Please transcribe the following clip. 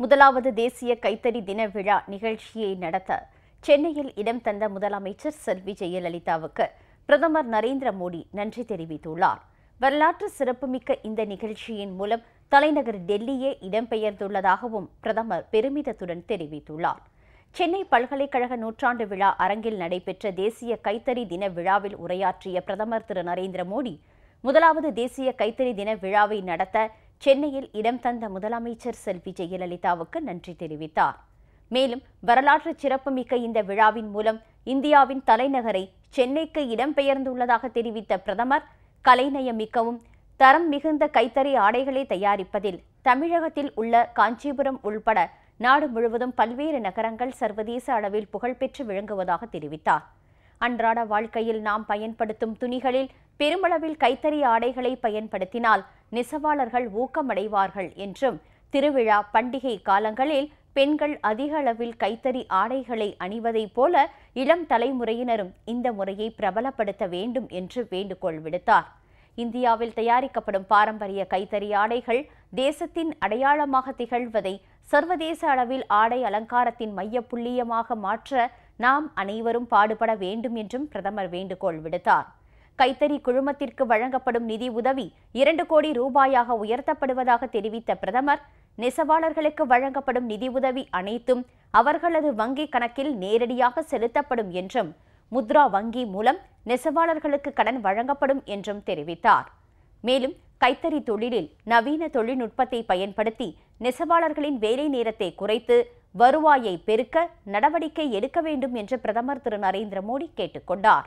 முதலாவது தேசிய கைத்தறி தின விழா நிகழ்ச்சியை நடத்த சென்னையில் இடம் தந்த முதலமைச்சர் செல்வி ஜெயலலிதாவுக்கு பிரதமர் நரேந்திர மோடி நன்றி தெரிவித்துள்ளார். வரலாற்று சிறப்புமிக்க இந்த நிகழ்ச்சியின் மூலம் தலைநகர் டெல்லியே இடம்பெயர்ந்துள்ளதாகவும் பிரதமர் பெருமிதத்துடன் தெரிவித்துள்ளார். சென்னை பல்கலைக்கழக நூற்றாண்டு விழா அரங்கில் நடைபெற்ற தேசிய கைத்தறி தின விழாவில் உரையாற்றிய பிரதமர் திரு நரேந்திர மோடி முதலாவது தேசிய கைத்தறி தின விழாவை நடத்த சென்னையில் இடம் தந்த முதலமைச்சர் செல்வி ஜெயலலிதாவுக்கு நன்றி தெரிவித்தார். மேலும் வரலாற்று சிறப்புமிக்க இந்த விழாவின் மூலம் இந்தியாவின் தலைநகரை சென்னைக்கு இடம்பெயர்ந்துள்ளதாக தெரிவித்த பிரதமர் கலைநயமிக்கவும் தரம் மிகுந்த கைத்தறி ஆடைகளை தயாரிப்பதில் தமிழகத்தில் உள்ள காஞ்சிபுரம் உள்பட நாடு முழுவதும் பல்வேறு நகரங்கள் சர்வதேச அளவில் புகழ்பெற்று விளங்குவதாக தெரிவித்தார். அன்றாட வாழ்க்கையில் நாம் பயன்படுத்தும் துணிகளில் பெருமளவில் கைத்தறி ஆடைகளை பயன்படுத்தினால் நெசவாளர்கள் ஊக்கமடைவார்கள் என்றும் திருவிழா பண்டிகை காலங்களில் பெண்கள் அதிக அளவில் கைத்தறி ஆடைகளை அணிவதைப் போல இளம் தலைமுறையினரும் இந்த முறையை பிரபலப்படுத்த வேண்டும் என்று வேண்டுகோள் விடுத்தார். இந்தியாவில் தயாரிக்கப்படும் பாரம்பரிய கைத்தறி ஆடைகள் தேசத்தின் அடையாளமாக திகழ்வதை சர்வதேச அளவில் ஆடை அலங்காரத்தின் மையப்புள்ளியமாக மாற்ற நாம் அனைவரும் பாடுபட வேண்டும் என்றும் பிரதமர் வேண்டுகோள் விடுத்தார். கைத்தறி குழுமத்திற்கு வழங்கப்படும் நிதி உதவி இரண்டு கோடி ரூபாயாக உயர்த்தப்படுவதாக தெரிவித்த பிரதமர் நெசவாளர்களுக்கு வழங்கப்படும் நிதி உதவி அனைத்தும் அவர்களது வங்கிக் கணக்கில் நேரடியாக செலுத்தப்படும் என்றும் முத்ரா வங்கி மூலம் நெசவாளர்களுக்கு கடன் வழங்கப்படும் என்றும் தெரிவித்தார். மேலும் கைத்தறி தொழிலில் நவீன தொழில்நுட்பத்தை பயன்படுத்தி நெசவாளர்களின் வேலை நேரத்தை குறைத்து வருவாயை பெருக்க நடவடிக்கை எடுக்க வேண்டும் என்று பிரதமர் திரு நரேந்திர மோடி கேட்டுக்கொண்டார்